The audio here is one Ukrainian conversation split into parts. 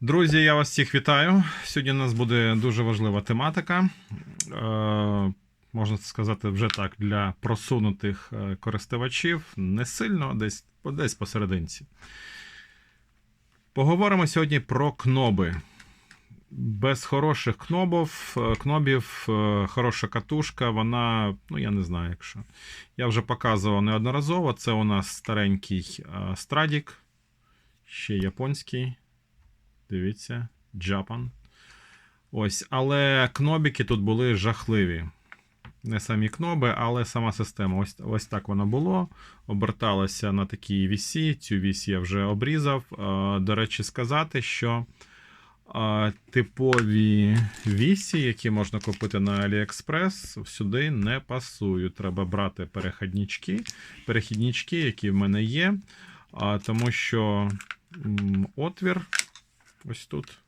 Друзі, я вас всіх вітаю. Сьогодні у нас буде дуже важлива тематика. Е, можна сказати, вже так, для просунутих е, користувачів. Не сильно, десь, десь посерединці. Поговоримо сьогодні про кноби. Без хороших кнобів, е, кнобів, е, хороша катушка, вона, ну я не знаю, якщо. Я вже показував неодноразово. Це у нас старенький страдік, ще японський. Дивіться, Japan. Ось, але кнобіки тут були жахливі. Не самі кноби, але сама система. Ось ось так воно було. Оберталося на такій вісі. Цю вісь я вже обрізав. Е, До речі, сказати, що е, типові вісі, які можна купити на AliExpress, сюди не пасують. Треба брати перехіднички, перехіднички, які в мене є. Тому що отвір ось тут.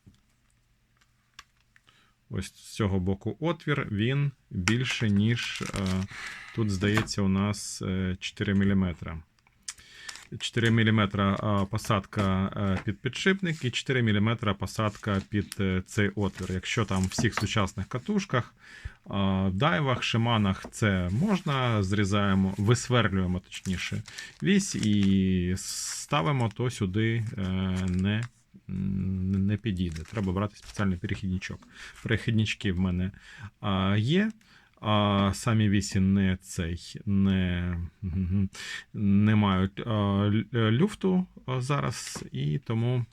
Ось з цього боку отвір, він більше, ніж е, тут, здається, у нас е, 4 мм. 4 мм посадка е, під підшипник і 4 мм посадка під е, цей отвір. Якщо там в всіх сучасних катушках, дайвах, шиманах це можна, зрізаємо, висверлюємо точніше вісь і ставимо, то сюди не не підійде. Треба брати спеціальний перехідничок. Перехіднички в мене є. А самі вісі не цей не, не мають люфту зараз, і тому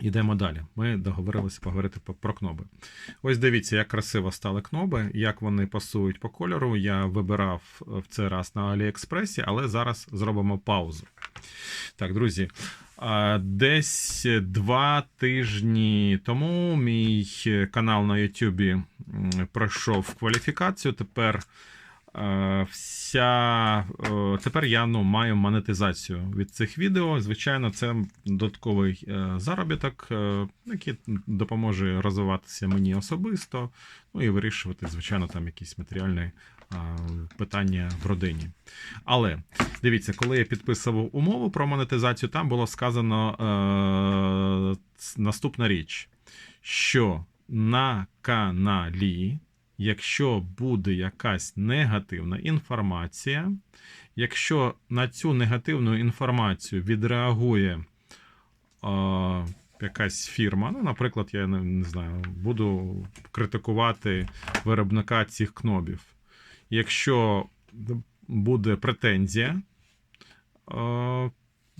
йдемо далі. Ми договорилися поговорити про кноби. Ось дивіться, як красиво стали кноби, як вони пасують по кольору. Я вибирав в цей раз на Аліекспресі, але зараз зробимо паузу. Так, друзі. Десь два тижні тому мій канал на Ютубі пройшов кваліфікацію. Тепер вся тепер я ну, маю монетизацію від цих відео. Звичайно, це додатковий е, заробіток, е, який допоможе розвиватися мені особисто, ну і вирішувати, звичайно, там якісь матеріальні питання в родині. Але дивіться, коли я підписував умову про монетизацію, там було сказано е, наступна річ, що на каналі, якщо буде якась негативна інформація, якщо на цю негативну інформацію відреагує е, якась фірма, ну, наприклад, я не, не знаю, буду критикувати виробника цих кнобів. Якщо буде претензія, е,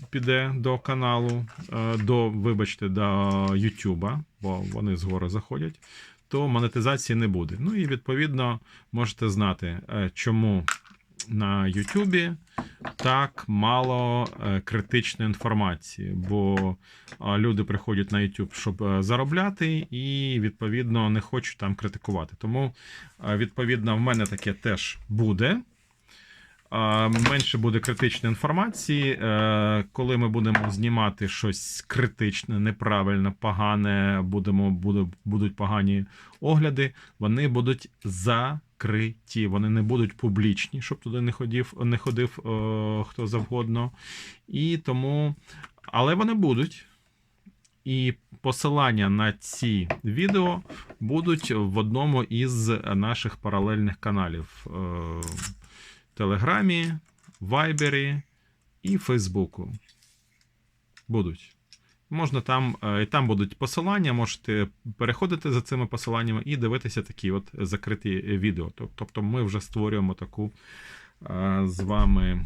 піде до каналу, е, до, вибачте, до Ютуба, бо вони згори заходять, то монетизації не буде. Ну і відповідно можете знати, е, чому на Ютубі так мало критичної інформації, бо люди приходять на YouTube, щоб заробляти, і відповідно не хочуть там критикувати. Тому, відповідно, в мене таке теж буде. Менше буде критичної інформації. Е, коли ми будемо знімати щось критичне, неправильне, погане, будемо, будуть погані огляди, вони будуть закриті, вони не будуть публічні, щоб туди не ходив, не ходив е, хто завгодно. І тому, Але вони будуть. І посилання на ці відео будуть в одному із наших паралельних каналів. Е, Телеграмі, Вайбері і Фейсбуку. Будуть. Можна там, е, і там будуть посилання, можете переходити за цими посиланнями і дивитися такі от закриті відео. Тобто ми вже створюємо таку е, з вами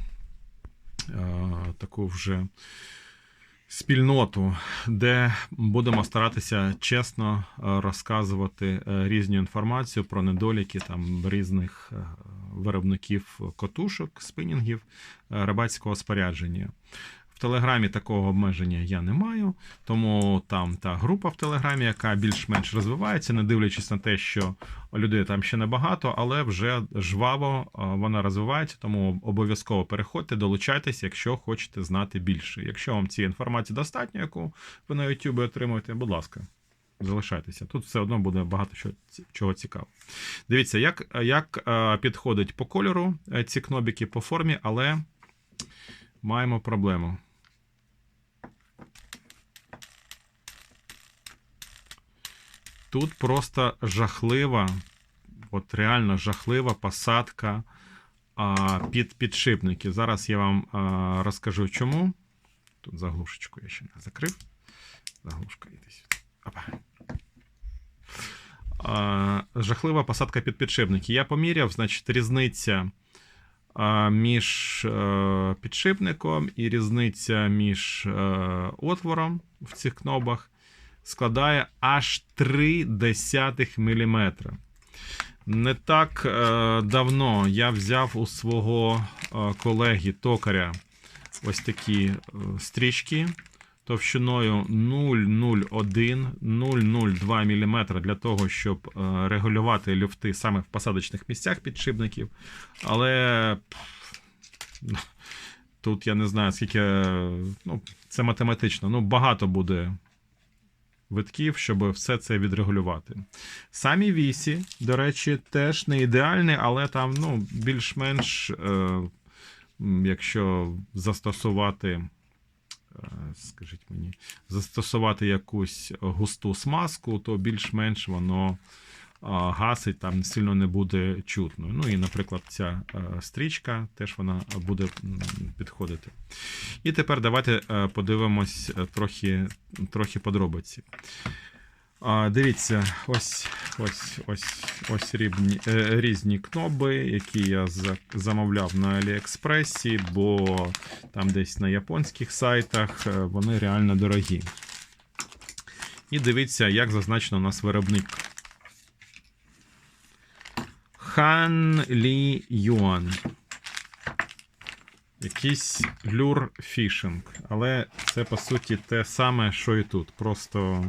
е, таку вже спільноту, де будемо старатися чесно розказувати різну інформацію про недоліки там різних виробників котушок, спинінгів, рибацького спорядження. В Телеграмі такого обмеження я не маю, тому там та група в Телеграмі, яка більш-менш розвивається, не дивлячись на те, що людей там ще небагато, але вже жваво е, вона розвивається, тому обов'язково переходьте, долучайтесь, якщо хочете знати більше. Якщо вам цієї інформації достатньо, яку ви на YouTube отримуєте, будь ласка залишайтеся. Тут все одно буде багато чого цікавого. Дивіться, як як е, підходить по кольору е, ці кнобіки по формі, але маємо проблему. Тут просто жахлива, от реально жахлива посадка а, під підшипники. Зараз я вам а, розкажу чому. Тут заглушечку я ще не закрив. Заглушка йде сюди. А, жахлива посадка під підшипники. Я поміряв, значить, різниця між е, підшипником і різниця між е, отвором в цих кнопах складає аж 3 десятих міліметра. Не так е, давно я взяв у свого е, колеги токаря ось такі е, стрічки товщиною 0,01-0,02 мм для того, щоб е, регулювати люфти саме в посадочних місцях підшипників. Але тут я не знаю, скільки. Ну, це математично. Ну, багато буде витків, щоб все це відрегулювати. Самі вісі, до речі, теж не ідеальні, але там ну, більш-менш, е, якщо застосувати, е, скажіть мені, застосувати якусь густу смазку, то більш-менш воно гасить, там сильно не буде чутно. Ну і, наприклад, ця е, стрічка теж вона буде підходити. І тепер давайте е, подивимось е, трохи, трохи подробиці. Дивіться, ось, ось, ось, ось різні, е, різні кноби, які я замовляв на Аліекспресі, бо там десь на японських сайтах вони реально дорогі. І дивіться, як зазначено у нас виробник. Хан Лі Юан. Якийсь люр фішинг. Але це по суті те саме, що і тут. Просто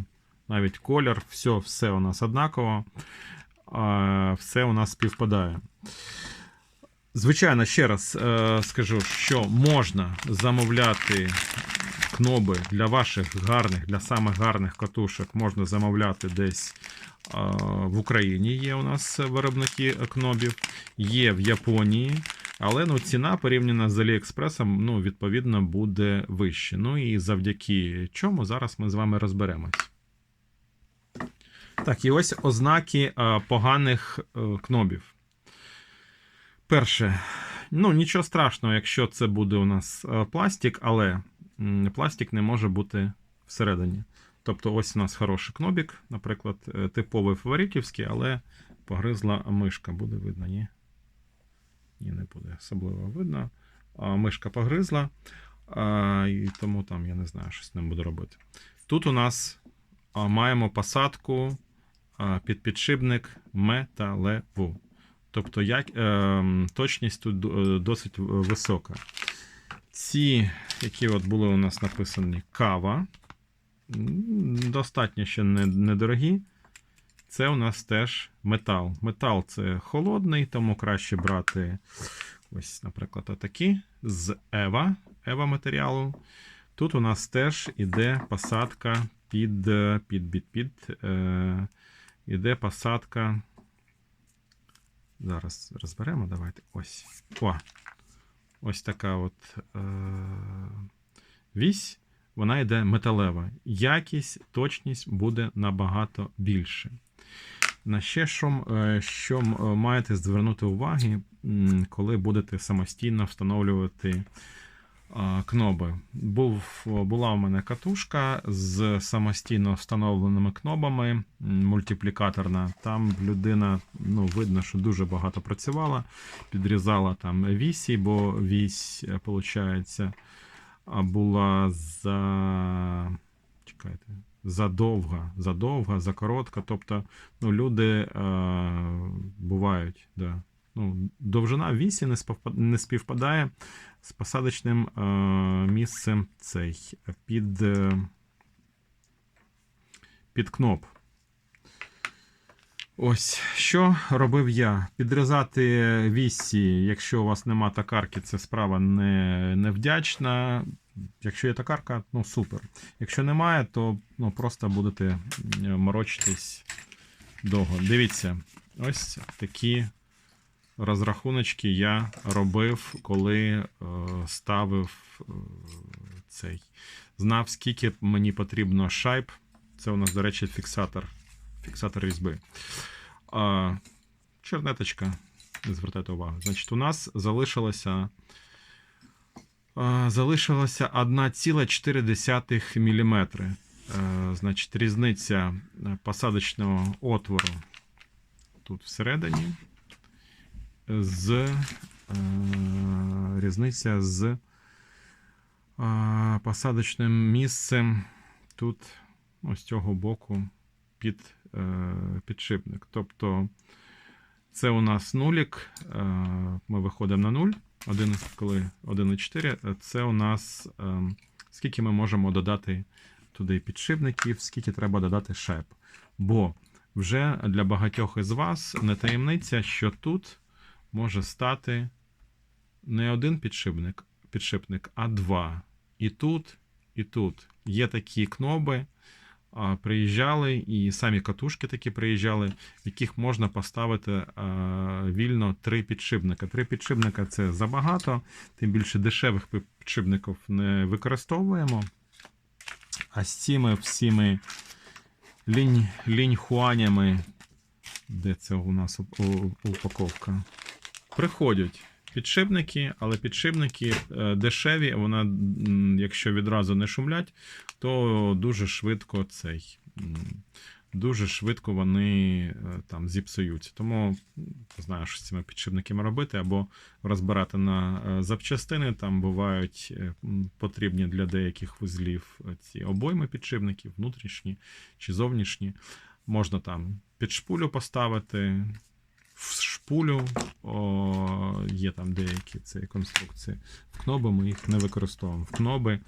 навіть колір, все, все у нас однаково, все у нас співпадає. Звичайно, ще раз е, скажу, що можна замовляти кноби для ваших гарних, для самих гарних катушок, можна замовляти десь в Україні. Є у нас виробники кнобів, є в Японії. Але ну, ціна порівняна з Аліекспресом, ну, відповідно, буде вища. Ну і завдяки чому зараз ми з вами розберемось. Так, і ось ознаки поганих е, кнобів. Перше, ну нічого страшного, якщо це буде у нас е, пластик, але пластик не може бути всередині. Тобто, ось у нас хороший кнобік, наприклад, е, типовий фаворитівський, але погризла мишка. Буде видно, ні? Ні, не буде особливо видно. А, мишка погризла, а, і тому там я не знаю, що з ним буду робити. Тут у нас а, маємо посадку а, під підшипник металеву. Тобто як, е, точність тут е, досить висока. Ці, які от були у нас написані кава, достатньо ще не- недорогі. Це у нас теж метал. Метал це холодний, тому краще брати ось, наприклад, отакі з Ева, Ева матеріалу. Тут у нас теж іде посадка під, під, під, під е, іде посадка. Зараз розберемо, давайте. Ось. О, ось така от е, вісь. Вона йде металева. Якість, точність буде набагато більше. На ще що, е, що е, маєте звернути уваги, коли будете самостійно встановлювати кноби. Був, була у мене катушка з самостійно встановленими кнобами, мультиплікаторна. Там людина, ну, видно, що дуже багато працювала, підрізала там вісі, бо вісь, виходить, була за. Чекайте. Задовга, задовга, закоротка. Тобто, ну, люди е, бувають, да. Ну, довжина вісі не, не співпадає з посадочним е, місцем цей під, е, під кноп. Ось що робив я. Підрізати вісі, якщо у вас нема токарки, це справа не, невдячна. Якщо є токарка, ну супер. Якщо немає, то ну, просто будете е, морочитись довго. Дивіться, ось такі розрахуночки я робив, коли е, ставив е, цей. Знав, скільки мені потрібно шайб. Це у нас, до речі, фіксатор. фіксатор різьби. А, чернеточка, не звертайте увагу. Значить, у нас залишилося. Залишилося 1,4 мм. Значить, різниця е, посадочного отвору тут всередині. З е, різниця з е, посадочним місцем тут, ось цього боку, під е, підшипник. Тобто це у нас нулік, е, ми виходимо на 0, 1, коли 1,4, це у нас е, скільки ми можемо додати туди підшипників, скільки треба додати шайб. Бо вже для багатьох із вас не таємниця, що тут може стати не один підшипник, підшипник, а два. І тут, і тут. Є такі кноби, приїжджали, і самі катушки такі приїжджали, в яких можна поставити вільно три підшипника. Три підшипника це забагато, тим більше дешевих підшипників не використовуємо. А з цими всіми лінь, ліньхуанями, де це у нас упаковка, приходять підшипники, але підшипники е, дешеві, вона, якщо відразу не шумлять, то дуже швидко цей. Дуже швидко вони е, там зіпсуються. Тому знаю, що з цими підшипниками робити, або розбирати на е, запчастини. Там бувають е, потрібні для деяких вузлів ці обойми підшипників, внутрішні чи зовнішні. Можна там під шпулю поставити, в шпулю о, є там деякі ці конструкції. В кноби ми їх не використовуємо. В кноби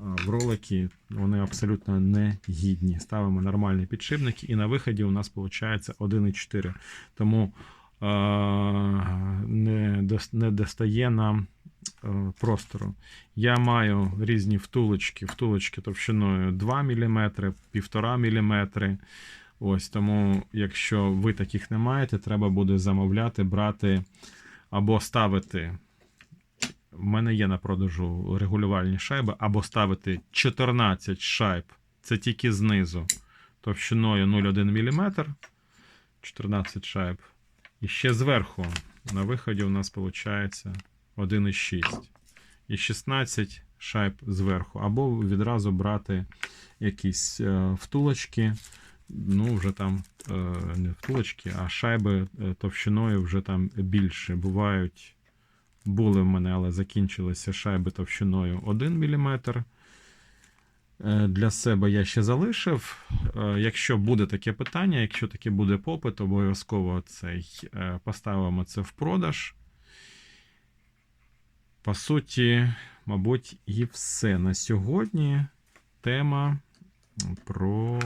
в ролики вони абсолютно не гідні. Ставимо нормальні підшипники, і на виході у нас виходить 1,4. Тому не достає нам е, простору. Я маю різні втулочки, втулочки товщиною 2 мм, 1,5 мм. Ось тому, якщо ви таких не маєте, треба буде замовляти, брати або ставити. В мене є на продажу регулювальні шайби, або ставити 14 шайб. Це тільки знизу, товщиною 0,1 мм. 14 шайб. І ще зверху на виході у нас виходить 1,6. І 16 шайб зверху. Або відразу брати якісь е, втулочки. Ну, вже там е, не втулочки, а шайби е, товщиною вже там більше. Бувають, були в мене, але закінчилися шайби товщиною 1 мм. Е, Для себе я ще залишив. Е, Якщо буде таке питання, якщо таке буде попит, обов'язково цей е, поставимо це в продаж. По суті, мабуть, і все. На сьогодні тема про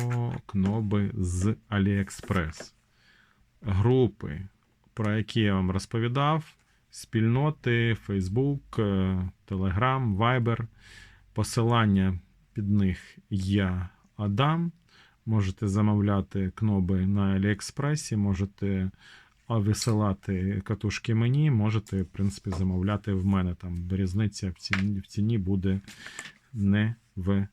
кноби з AliExpress. Групи, про які я вам розповідав, спільноти, Facebook, е, Telegram, Viber. Посилання під них я дам. Можете замовляти кноби на AliExpress, можете висилати катушки мені, можете, в принципі, замовляти в мене. Там різниця в ціні, в ціні буде невелика.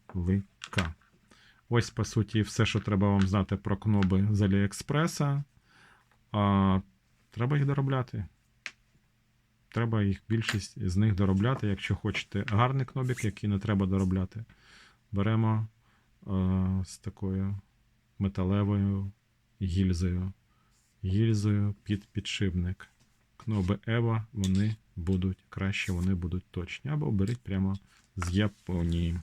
Ось, по суті, все, що треба вам знати про кноби з Аліекспреса. А, треба їх доробляти. Треба їх більшість з них доробляти. Якщо хочете гарний кнобік, який не треба доробляти, беремо е, з такою металевою гільзою. Гільзою під підшипник. Кноби Ева, вони будуть краще, вони будуть точні. Або беріть прямо з Японії.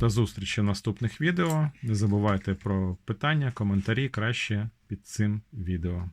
До зустрічі в наступних відео. Не забувайте про питання, коментарі краще під цим відео.